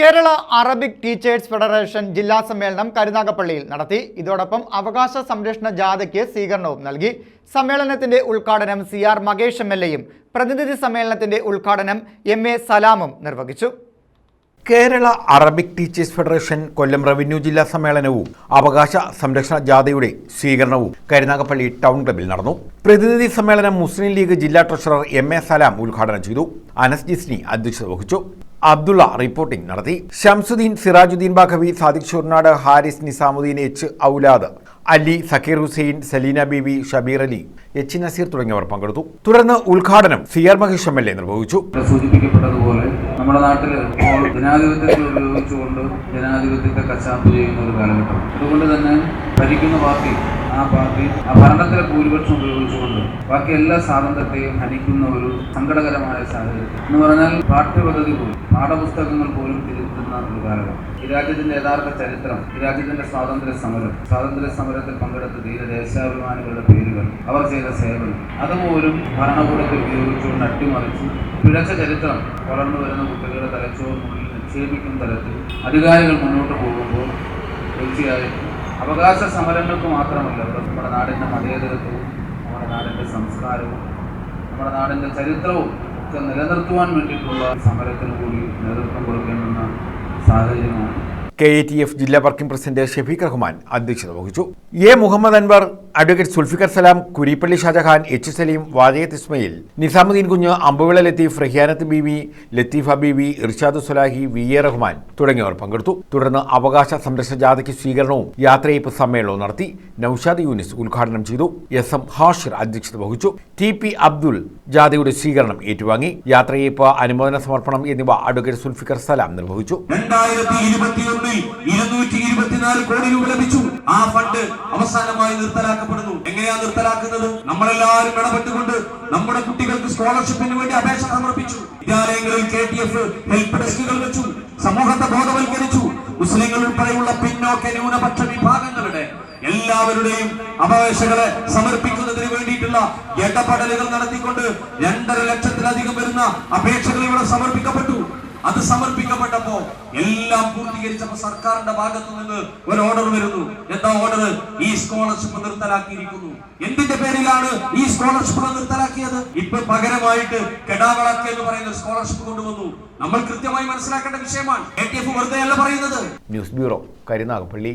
Kerala Arabic teachers federation ജില്ലാ സമ്മേളനം കരുനാഗപ്പള്ളിയിൽ നടത്തി. ഇതോടൊപ്പം അവകാശ സംരക്ഷണ ജാഥയ്ക്ക് സ്വീകരണവും നൽകി. സമ്മേളനത്തിന്റെ ഉദ്ഘാടനം C R Mahesh M L എയും പ്രതിനിധി സമ്മേളനത്തിന്റെ ഉദ്ഘാടനം എം എ സലാമും നിർവഹിച്ചു. Kerala Arabic teachers federation Kollam revenue ജില്ലാ സമ്മേളനവും അവകാശ സംരക്ഷണ ജാഥയുടെ സ്വീകരണവും കരുനാഗപ്പള്ളി ടൗൺ ക്ലബിൽ നടന്നു. പ്രതിനിധി സമ്മേളനം മുസ്ലിം ലീഗ് ജില്ലാ ട്രഷറർ എം എ സലാം ഉദ്ഘാടനം ചെയ്തു. അനസ് ജിസ്നി അധ്യക്ഷത വഹിച്ചു. അബ്ദുള്ള റിപ്പോർട്ടിംഗ് നടത്തി. ഷംസുദ്ദീൻ സിറാജുദ്ദീൻ ബാഖവി സാദിഖ് ഷുർനാട് ഹാരിസ് നിസാമുദ്ദീൻ എച്ച് ഔലാദ് അലി സക്കീർ ഹുസൈൻ സലീന ബീവി ഷബീർ അലി എച്ച് നസീർ തുടങ്ങിയവർ പങ്കെടുത്തു. തുടർന്ന് ഉദ്ഘാടനം C R Mahesh M L A നിർവഹിച്ചു. സൂചിപ്പിക്കപ്പെട്ടതുപോലെ നമ്മുടെ നാട്ടിൽ ജനാധിപത്യത്തെ ഉപയോഗിച്ചുകൊണ്ട് ജനാധിപത്യത്തെ കശാപ്പ് ചെയ്യുന്ന ഒരു കാലഘട്ടം. അതുകൊണ്ട് തന്നെ ഭരിക്കുന്ന പാർട്ടി ആ പാർട്ടി ഭരണത്തിലെ ഭൂരിപക്ഷം ഉപയോഗിച്ചുകൊണ്ട് ബാക്കി എല്ലാ സ്വാതന്ത്ര്യത്തെയും ഹനിക്കുന്ന ഒരു സങ്കടകരമായ സാഹചര്യം. എന്ന് പറഞ്ഞാൽ പാഠ്യപദ്ധതി പോലും പാഠപുസ്തകങ്ങൾ പോലും തിരുത്തുന്ന ഒരു കാലഘട്ടം. ഈ രാജ്യത്തിന്റെ യഥാർത്ഥ ചരിത്രം ഈ രാജ്യത്തിന്റെ സ്വാതന്ത്ര്യ സമരം സ്വാതന്ത്ര്യ സമരത്തിൽ പങ്കെടുത്ത ധീര ദേശാഭിമാനികളുടെ പേരുകൾ അവർ ചെയ്ത സേവനം അതുപോലും ഭരണകൂടത്തെ ഉപയോഗിച്ചുകൊണ്ട് അട്ടിമറിച്ച് പിഴച്ച ചരിത്രം വളർന്നു വരുന്ന കുട്ടികളുടെ തലച്ചോറിനുള്ളിൽ നിക്ഷേപിക്കുന്ന തരത്തിൽ അധികാരികൾ മുന്നോട്ട് പോകുമ്പോൾ തീർച്ചയായും അവകാശ സമരങ്ങൾക്ക് മാത്രമല്ല ഇവിടെ നമ്മുടെ നാടിന്റെ മതേതരത്വവും നമ്മുടെ നാടിന്റെ സംസ്കാരവും നമ്മുടെ നാടിന്റെ ചരിത്രവും ഒക്കെ നിലനിർത്തുവാൻ വേണ്ടിയിട്ടുള്ള സമരത്തിന് കൂടി നേതൃത്വം കൊടുക്കേണ്ടുന്ന സാഹചര്യമാണ്. കെ എ ടി എഫ് ജില്ലാ വർക്കിംഗ് പ്രസിഡന്റ് ഷെഫീഖ് റഹ്മാൻ അധ്യക്ഷത വഹിച്ചു. A Muhammad Anwar advocate Sulfikar Salam Kurippally Shajahan H Saleem Vajayath Ismail Nizamuddin Kunju Ambuvila Latheef Rahiyanath Beevi Latheefa Beevi Irshad Sulahi V A Rahman തുടങ്ങിയവർ പങ്കെടുത്തു. തുടർന്ന് അവകാശ സംരക്ഷണ ജാഥയ്ക്ക് സ്വീകരണവും യാത്രയപ്പ് സമ്മേളനവും നടത്തി നൌഷാദ് യൂനിസ് ഉദ്ഘാടനം ചെയ്തു. എസ് എം ഹാഷിർ അധ്യക്ഷത വഹിച്ചു. ടി പി അബ്ദുൾ ജാഥയുടെ സ്വീകരണം ഏറ്റുവാങ്ങി. യാത്രയപ്പ് അനുമോദന സമർപ്പണം എന്നിവ അഡ്വക്കേറ്റ് സുൽഫിക്കർ സലാം നിർവഹിച്ചു. കോടി രൂപ ലഭിച്ചു. അവസാനമായി നിർത്തലാക്കപ്പെടുന്നു. എങ്ങനെയാ നിർത്തലാക്കുന്നത്? നമ്മളെല്ലാവരും ഇടപെട്ടുകൊണ്ട് നമ്മുടെ കുട്ടികൾക്ക് സ്കോളർഷിപ്പിന് വേണ്ടി അപേക്ഷ സമർപ്പിച്ചു. വിദ്യാലയങ്ങളിൽ കെ ടി എഫ് ഹെൽപ്പ് ഡെസ്കുകൾ വെച്ചു. സമൂഹത്തെ ബോധവൽക്കരിച്ചു. മുസ്ലിങ്ങൾ ഉൾപ്പെടെയുള്ള പിന്നോക്ക ന്യൂനപക്ഷ വിഭാഗങ്ങളുടെ എല്ലാവരുടെയും അപേക്ഷകളെ സമർപ്പിക്കുന്നതിന് വേണ്ടിയിട്ടുള്ള ഇടപെടലുകൾ നടത്തിക്കൊണ്ട് രണ്ടര ലക്ഷത്തിലധികം വരുന്ന അപേക്ഷകൾ ഇവിടെ സമർപ്പിക്കപ്പെട്ടു. അത് സമർപ്പിക്കപ്പെട്ടപ്പോ എല്ലാം പൂർത്തീകരിച്ചപ്പോ സർക്കാരിന്റെ ഭാഗത്തു നിന്ന് ഒരു ഓർഡർ വരുന്നു. എന്താ ഓർഡർ ഈ സ്കോളർഷിപ്പ് നിർത്തലാക്കിയിരിക്കുന്നു. എന്തിന്റെ പേരിലാണ് ഈ സ്കോളർഷിപ്പ് നിർത്തലാക്കിയത്? ഇപ്പൊ പകരമായിട്ട് കെടാവിളക്ക് എന്ന് പറയുന്ന സ്കോളർഷിപ്പ് കൊണ്ടുവന്നു. നമ്മൾ കൃത്യമായി മനസ്സിലാക്കേണ്ട വിഷയമാണ്. വെറുതെ അല്ല പറയുന്നത്. News bureau Karunagappally.